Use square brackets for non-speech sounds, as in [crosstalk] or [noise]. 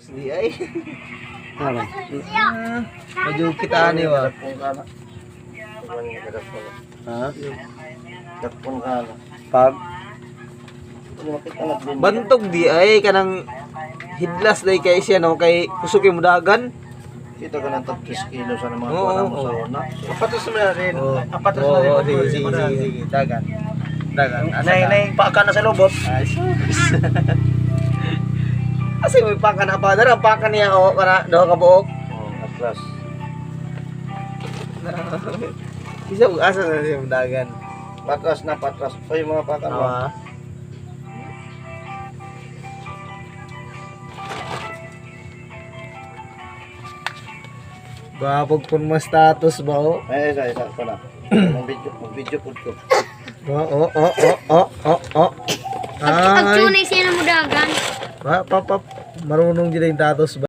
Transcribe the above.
Tapos di ay. Ano? Medyo kita ni wa. Ha? Dapon ka na. Pag Ano bantog di ay kanang hidlas day kay siya no kay kusog yung mudagan. Kita ka ng tag 3 kilo sa mga Oo, kuha mo sa una. Apatos mo na rin. Oh. Apatos na rin. sige, sige, sige. Dagan. Dagan. Asa Nay, nay, paaka na sa. Ay, sus. [laughs] Kasi may pangka na pa dara, pangka niya o kana do ka buok. Oh, atlas. [laughs] Isa ug asa na siya mudagan. Patras na patras. Oy, mga paaka mo. Ah. Gapog pun mo status ba o? Ay, isa, isa pa na. [clears throat] Video, mag video po ko. Oo, oo, oo, oo, oo, oo. Pag Ay, tunay siya na mudagan. Pa, pa, pa, marunong din yung tatos ba?